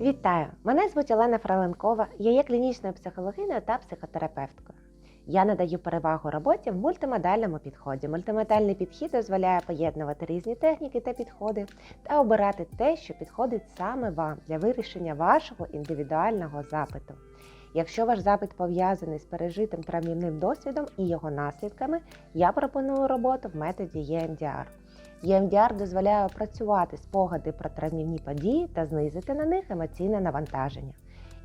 Вітаю! Мене звуть Олена Фраленкова. Я є клінічною психологиною та психотерапевткою. Я надаю перевагу роботі в мультимодальному підході. Мультимодальний підхід дозволяє поєднувати різні техніки та підходи та обирати те, що підходить саме вам для вирішення вашого індивідуального запиту. Якщо ваш запит пов'язаний з пережитим травмівним досвідом і його наслідками, я пропоную роботу в методі EMDR. EMDR дозволяє опрацювати спогади про травмівні події та знизити на них емоційне навантаження.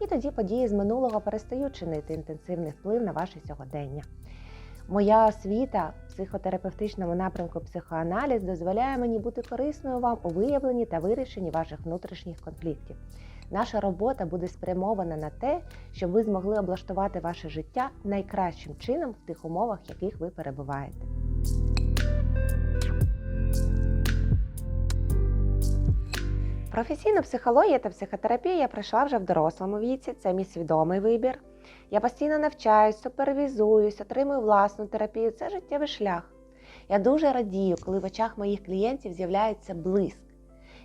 І тоді події з минулого перестають чинити інтенсивний вплив на ваше сьогодення. Моя освіта в психотерапевтичному напрямку психоаналіз дозволяє мені бути корисною вам у виявленні та вирішенні ваших внутрішніх конфліктів. Наша робота буде спрямована на те, щоб ви змогли облаштувати ваше життя найкращим чином в тих умовах, в яких ви перебуваєте. Професійну психологію та психотерапію я пройшла вже в дорослому віці, це мій свідомий вибір. Я постійно навчаюсь, супервізуюсь, отримую власну терапію. Це життєвий шлях. Я дуже радію, коли в очах моїх клієнтів з'являється блиск.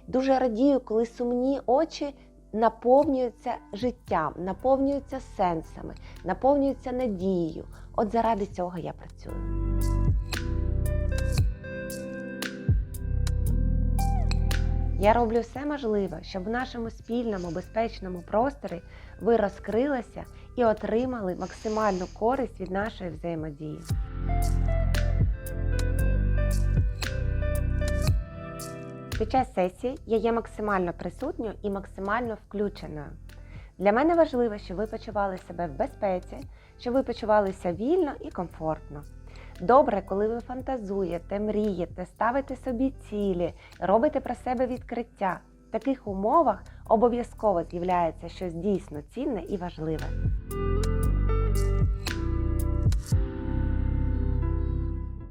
Дуже радію, коли сумні очі наповнюються життям, наповнюються сенсами, наповнюються надією. От заради цього я працюю. Я роблю все можливе, щоб в нашому спільному безпечному просторі ви розкрилися і отримали максимальну користь від нашої взаємодії. Під час сесії я є максимально присутньою і максимально включеною. Для мене важливо, щоб ви почували себе в безпеці, щоб ви почувалися вільно і комфортно. Добре, коли ви фантазуєте, мрієте, ставите собі цілі, робите про себе відкриття. В таких умовах обов'язково з'являється щось дійсно цінне і важливе.